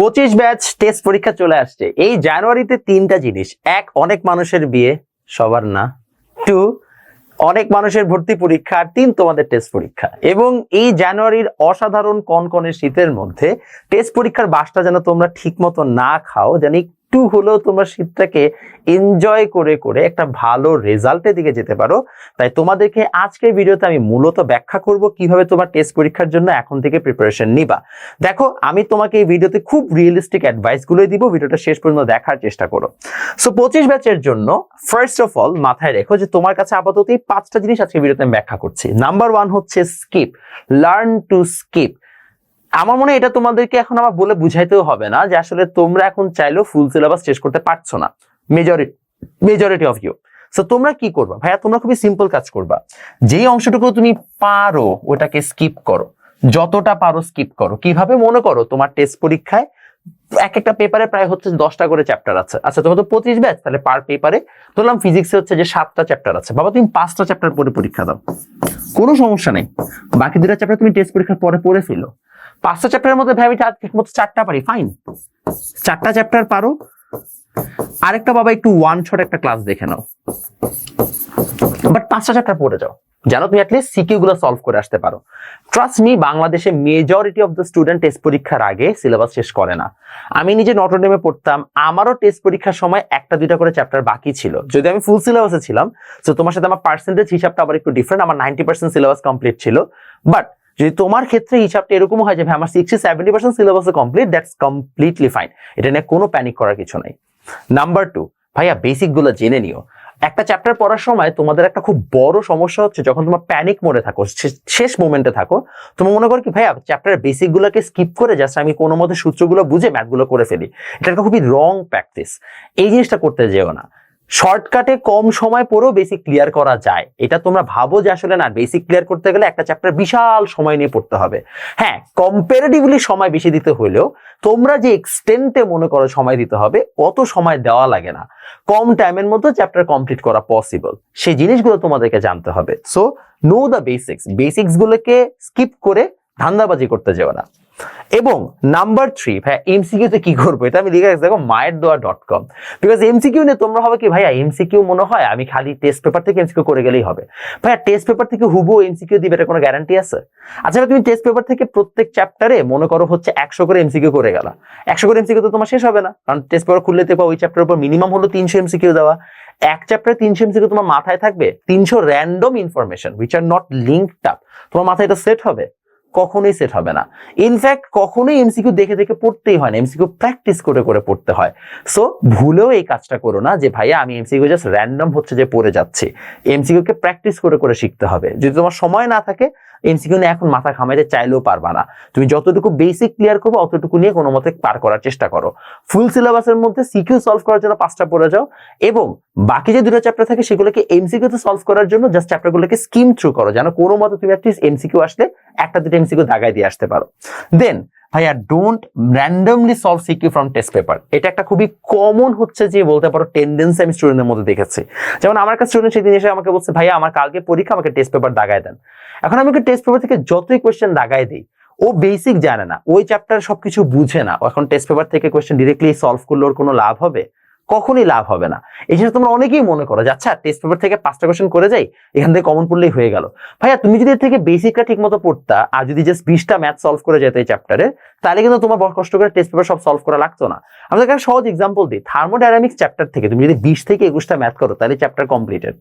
পঁচিশ batch test পরীক্ষা চলে আসছে। এই জানুয়ারিতে তিনটা জিনিস। এক, অনেক মানুষের বিয়ে, সবার না। টু অনেক মানুষের ভর্তি পরীক্ষা। আর তিন, তোমাদের টেস্ট পরীক্ষা। এবং এই জানুয়ারির অসাধারণ কনকনে শীতের মধ্যে টেস্ট পরীক্ষার বাসটা যেন তোমরা ঠিক মতো না খাও, যেন একটু হলেও তোমরা শীতটাকে এনজয় করে করে একটা ভালো রেজাল্টের দিকে যেতে পারো। তাই তোমাদেরকে আজকের ভিডিওতে আমি মূলত ব্যাখ্যা করব কীভাবে তোমার টেস্ট পরীক্ষার জন্য এখন থেকে প্রিপারেশন নিবা। দেখো, আমি তোমাকে এই ভিডিওতে খুব রিয়েলিস্টিক অ্যাডভাইসগুলোই দিব, ভিডিওটা শেষ পর্যন্ত দেখার চেষ্টা করো। সো পঁচিশ ব্যাচের জন্য ফার্স্ট অফ অল মাথায় রেখো যে তোমার কাছে আপাতত এই পাঁচটা জিনিস আজকে ভিডিওতে আমি ব্যাখ্যা করছি। নাম্বার ওয়ান হচ্ছে স্কিপ লার্ন টু স্কিপ আমার মনে হয় এটা তোমাদেরকে এখন আমার বলে বুঝাইতেও হবে না যে আসলে তোমরা এখন চাইলেও ফুল সিলেবাস শেষ করতে পারছ না। Majority majority of you so তোমরা কি করবা? ভাইয়া, তোমরা খুবই সিম্পল কাজ করবা। যেই অংশটুকু তুমি পারো, ওটাকে স্কিপ করো। যতটা পারো স্কিপ করো। কীভাবে মনে করো? তোমার টেস্ট পরীক্ষায় এক একটা পেপারে প্রায় হচ্ছে দশটা করে চ্যাপ্টার আছে। আচ্ছা তোমার তো পঁচিশ ব্যাচ তাহলে পার পেপারে ধরলাম ফিজিক্সে হচ্ছে যে সাতটা চ্যাপ্টার আছে। বাবা, তুমি পাঁচটা চ্যাপ্টার পরে পরীক্ষা দাও। কোনো সমস্যা নেই। বাকি দুটা চ্যাপ্টার তুমি টেস্ট পরীক্ষার পরে পড়ে ফেলো। পাঁচটা চ্যাপ্টারের মধ্যে ভাই, আমি মতো চারটা পারি ফাইন চারটা চ্যাপ্টার পারো। আরেকটা বাবা, একটু ওয়ান শট একটা ক্লাস দেখে নাও। বাট পাঁচটা চ্যাপ্টার পড়ে যাও। যেন তুমি অ্যাটলিস্ট সিকিউ গুলো সলভ করে আসতে পারো। ট্রাস্ট মি বাংলাদেশে majority of the student test পরীক্ষার আগে সিলেবাস শেষ করে না। আমি নিজে নটরডেমে পড়তাম, আমারও টেস্ট পরীক্ষার সময় একটা দুইটা করে চ্যাপ্টার বাকি ছিল। যদি আমি ফুল সিলেবাসে ছিলাম তো তোমার সাথে আমার পার্সেন্টেজ হিসাবটা আবার একটু ডিফারেন্ট আমার নাইনটি পার্সেন্ট সিলেবাস কমপ্লিট ছিল। বাট যদি তোমার ক্ষেত্রে হিসাবটা এরকম হয় যে আমার sixty seventy percent syllabus complete that's completely fine এটা নিয়ে কোনো প্যানিক করার কিছু নাই। নাম্বার টু ভাইয়া বেসিকগুলো জেনে নিও। একটা চ্যাপ্টার পড়ার সময় তোমাদের একটা খুব বড় সমস্যা হচ্ছে, যখন তোমার প্যানিক মোডে থাকো শেষ মোমেন্টে থাকো, তুমি মনে করো কি, ভাইয়া চ্যাপ্টারের বেসিক গুলোকে স্কিপ করে জাস্ট আমি কোনো মতে সূত্রগুলো বুঝে ম্যাথগুলো করে ফেলি। এটা একটা খুবই রং প্র্যাকটিস এই জিনিসটা করতে যেও না। শর্টকাটে কম সময় পরেও বেসিক ক্লিয়ার করা যায়। এটা তোমরা ভাবো যে আসলে না বেসিক ক্লিয়ার করতে গেলে একটা চ্যাপ্টার বিশাল সময় নিয়ে পড়তে হবে। হ্যাঁ কম্পারেটিভলি সময় বেশি দিতে হলেও তোমরা যে এক্সটেন্টে মনে করো সময় দিতে হবে, অত সময় দেওয়া লাগে না। কম টাইমের মধ্যে চ্যাপ্টার কমপ্লিট করা পসিবল সেই জিনিসগুলো তোমাদেরকে জানতে হবে। So know the basics basics গুলোকে স্কিপ করে ধান্দাবাজি করতে যেও না। এবং নাম্বার থ্রি ভাইয়া এমসিকিউ তে কি করব? এটা আমি লিখে রাখছি, দেখো মায়ের দোয়া ডট কম বিকজ এমসিকিউ নিয়ে তোমরা হবে কি, ভাইয়া এমসিকিউ মনে হয় আমি খালি টেস্ট পেপার থেকে এমসিকিউ করে গেলেই হবে। ভাইয়া টেস্ট পেপার থেকে হুবু এমসিকিউ দিবে, এটা কোনো গ্যারান্টি আছে? আচ্ছা তুমি টেস্ট পেপার থেকে প্রত্যেক চ্যাপ্টারে মনে করো হচ্ছে একশো করে এমসিকিউ করে গেলা। একশো করে এমসিকিউ তো তোমার শেষ হবে না, কারণ টেস্ট পেপার খুললে দেখবা ওই চ্যাপ্টার উপর মিনিমাম হলো তিনশো এমসিকিউ দেওয়া। এক চ্যাপ্টারে তিনশো এমসিকিউ তোমার মাথায় থাকবে তিনশো random information which are not linked up তোমার মাথায় এটা সেট হবে? কখনোই সেট হবে না। ইনফ্যাক্ট কখনোই এমসিকিউ দেখে দেখে পড়তেই হয় না। এমসিকিউ প্র্যাকটিস করে করে পড়তে হয়। সো ভুলেও এই কাজটা করো না যে, ভাইয়া, আমি এমসিকিউ জাস্ট র্যান্ডম হচ্ছে যে, পড়ে যাচ্ছি। এমসিকিউ কে প্র্যাকটিস করে করে শিখতে হবে। যদি তোমার সময় না থাকে এমসিকিউ নিয়ে এখন মাথা ঘামাইতে চাইলেও পারবা না। তুমি যতটুকু বেসিক ক্লিয়ার করবে, অতটুকু নিয়ে কোনো মতে পার করার চেষ্টা করো। ফুল সিলেবাসের মধ্যে সিকিউ সলভ করার জন্য পাঁচটা পড়ে যাও এবং বাকি যে দুটো চ্যাপ্টার থাকে, সেগুলোকে এমসিকিউ তে সলভ করার জন্য জাস্ট চ্যাপ্টারগুলোকে স্কিম থ্রু করো। যেন কোনো মতে তুমি অ্যাটলিস্ট এমসিকিউ আসলে একটা দুটো এমসিকিউ দাগায় দিয়ে আসতে পারো। দেন ভাইয়া don't randomly solve CQ from test paper এটা একটা খুবই কমন হচ্ছে যে বলতে পারো টেন্ডেন্সি আমি স্টুডেন্টের মধ্যে দেখেছি। যেমন আমার কাছে স্টুডেন্ট সেদিন এসে আমাকে বলছে, ভাইয়া, আমার কালকে পরীক্ষা, আমাকে টেস্ট পেপার দাগায় দেন। এখন আমি ওকে টেস্ট পেপার থেকে যতই কোয়েশ্চেন দাগায় দিই, ও বেসিক জানে না। ওই চ্যাপ্টার সবকিছু বুঝে না। এখন টেস্ট পেপার থেকে কোয়েশ্চেন ডিরেক্টলি সলভ করলে ওর কোনো লাভ হবে? কখনই লাভ হবে না। এই জিনিস তোমরা অনেকেই মনে করো যে আচ্ছা টেস্ট পেপার থেকে পাঁচটা কোয়েশ্চেন করে যাই, এখান থেকে কমন পড়লেই হয়ে গেল। ভাইয়া, তুমি যদি এর থেকে বেসিকটা ঠিক মতো পড়তা আর যদি জাস্ট বিশটা ম্যাথ সলভ করে যেত এই চ্যাপ্টারে তাহলে কিন্তু তোমার বড় কষ্ট করে টেস্ট পেপার সব সলভ করা লাগতো না। আমাদের একটা সহজ এক্সাম্পল দিই। থার্মোডাইনামিক্স চ্যাপ্টার থেকে তুমি যদি বিশ থেকে একুশটা ম্যাথ করো, তাহলে চ্যাপ্টার কমপ্লিটেড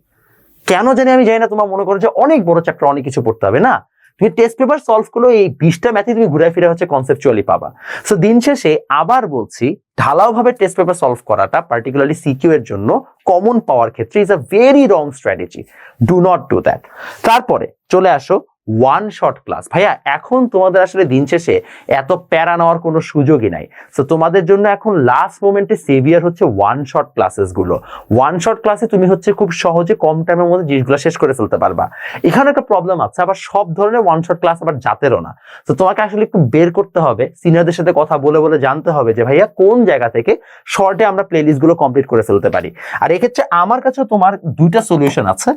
কেন জানি আমি জানি না, তোমার মনে করো যে অনেক বড় চ্যাপ্টার অনেক কিছু পড়তে হবে, না? তুমি টেস্ট পেপার সলভ করলেও এই বিশটা ম্যাথে তুমি ঘুরে ফিরে হচ্ছে কনসেপচুয়ালি পাবা। সো দিন শেষে আবার বলছি, ঢালাওভাবে টেস্ট পেপার সলভ করাটা পার্টিকুলারলি সিকিউ এর জন্য কমন পাওয়ার ক্ষেত্রে is a very wrong strategy do not do that তারপরে চলে আসো ওয়ান শট ক্লাস ভাইয়া, এখন তোমাদের আসলে দিন শেষে এত প্যারা নেওয়ার কোনো সুযোগই নাই। তো তোমাদের জন্য এখন লাস্ট মোমেন্টে সেভিয়ার হচ্ছে ওয়ান শট ক্লাসেসগুলো। ওয়ান শট ক্লাসে তুমি হচ্ছে খুব সহজে কম টাইমের মধ্যে জিনিসগুলো শেষ করে ফেলতে পারবা। এখানে একটা প্রবলেম আছে, আবার সব ধরনের ওয়ান শট ক্লাস আবার জাতেরও না। তো তোমাকে আসলে একটু বের করতে হবে সিনিয়রদের সাথে কথা বলে বলে জানতে হবে যে, ভাইয়া, কোন জায়গা থেকে শর্টে আমরা প্লেলিস্টগুলো কমপ্লিট করে ফেলতে পারি? আর এক্ষেত্রে আমার কাছে তোমার দুইটা সলিউশন আছে।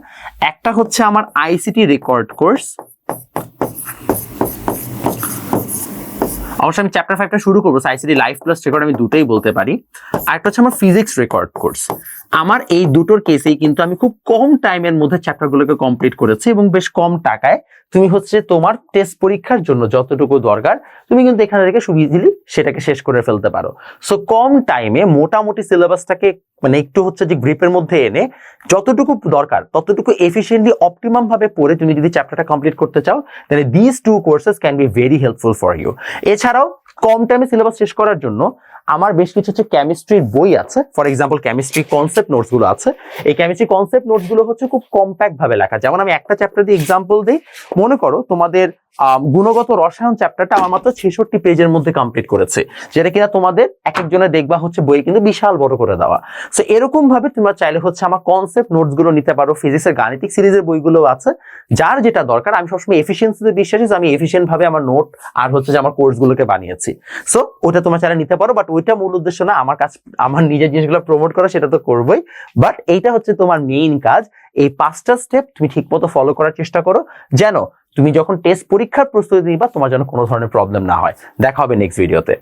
একটা হচ্ছে আমার আইসিটি রেকর্ড কোর্স অবশ্যই আমি চ্যাপ্টার ফাইভটা শুরু করব সাইসিডি লাইফ প্লাস রেকর্ড আমি দুটোই বলতে পারি। আর একটা হচ্ছে আমার ফিজিক্স রেকর্ড কোর্স আমার এই দুটোর কেসেই কিন্তু আমি খুব কম টাইমের মধ্যে চ্যাপ্টারগুলোকে কমপ্লিট করেছি এবং বেশ কম টাকায় তুমি হচ্ছে তোমার টেস্ট পরীক্ষার জন্য যতটুকু দরকার, তুমি কিন্তু এখানে রেখে সুবিধি সেটাকে শেষ করে ফেলতে পারো। সো কম টাইমে মোটামুটি সিলেবাসটাকে মানে একটু হচ্ছে যে গ্রিপের মধ্যে এনে যতটুকু দরকার, ততটুকু এফিসিয়েন্টলি অপটিমাম ভাবে পড়ে তুমি যদি চ্যাপ্টারটা কমপ্লিট করতে চাও, তাহলে this two courses can be very helpful for you এছাড়াও কম টাইমে সিলেবাস শেষ করার জন্য আমার বেশ কিছু হচ্ছে কেমিস্ট্রির বই আছে। ফর এক্সাম্পল কেমিস্ট্রি কনসেপ্ট নোটসগুলো আছে। এই কেমিস্ট্রি কনসেপ্ট নোটসগুলো হচ্ছে খুব কম্প্যাক্ট ভাবে লেখা। যেমন আমি একটা চ্যাপ্টার দিয়ে এক্সাম্পল দিই, মনে করো তোমাদের গুণগত রসায়ন চ্যাপ্টারটা আমার মাত্র ছেষট্টি পেজের মধ্যে কমপ্লিট করেছে, যেটা কিনা তোমাদের এক একজনের দেখবা হচ্ছে বই কিন্তু বিশাল বড় করে দেওয়া। সো এরকম ভাবে তোমরা চাইলে হচ্ছে আমার কনসেপ্ট নোটসগুলো নিতে পারো ফিজিক্সের গাণিতিক সিরিজের বইগুলো আছে। যার যেটা দরকার, আমি সবসময় এফিসিয়েন্সিতে বিশ্বাসী আমি এফিসিয়েন্ট ভাবে আমার নোট আর হচ্ছে যে আমার কোর্স গুলোকে বানিয়েছি। সো ওটা তোমার চাইলে নিতে পারো বাট ওইটা মূল উদ্দেশ্য না, আমার কাজ, আমার নিজের জিনিসগুলো প্রমোট করা, সেটা তো করবোই। বাট এইটা হচ্ছে তোমার মেইন কাজ, এই পাঁচটা স্টেপ তুমি ঠিকমতো ফলো করার চেষ্টা করো, যেন তুমি যখন টেস্ট পরীক্ষার প্রস্তুতি নিবা, তোমার যেন কোনো ধরনের প্রবলেম না হয়। দেখা হবে নেক্সট ভিডিওতে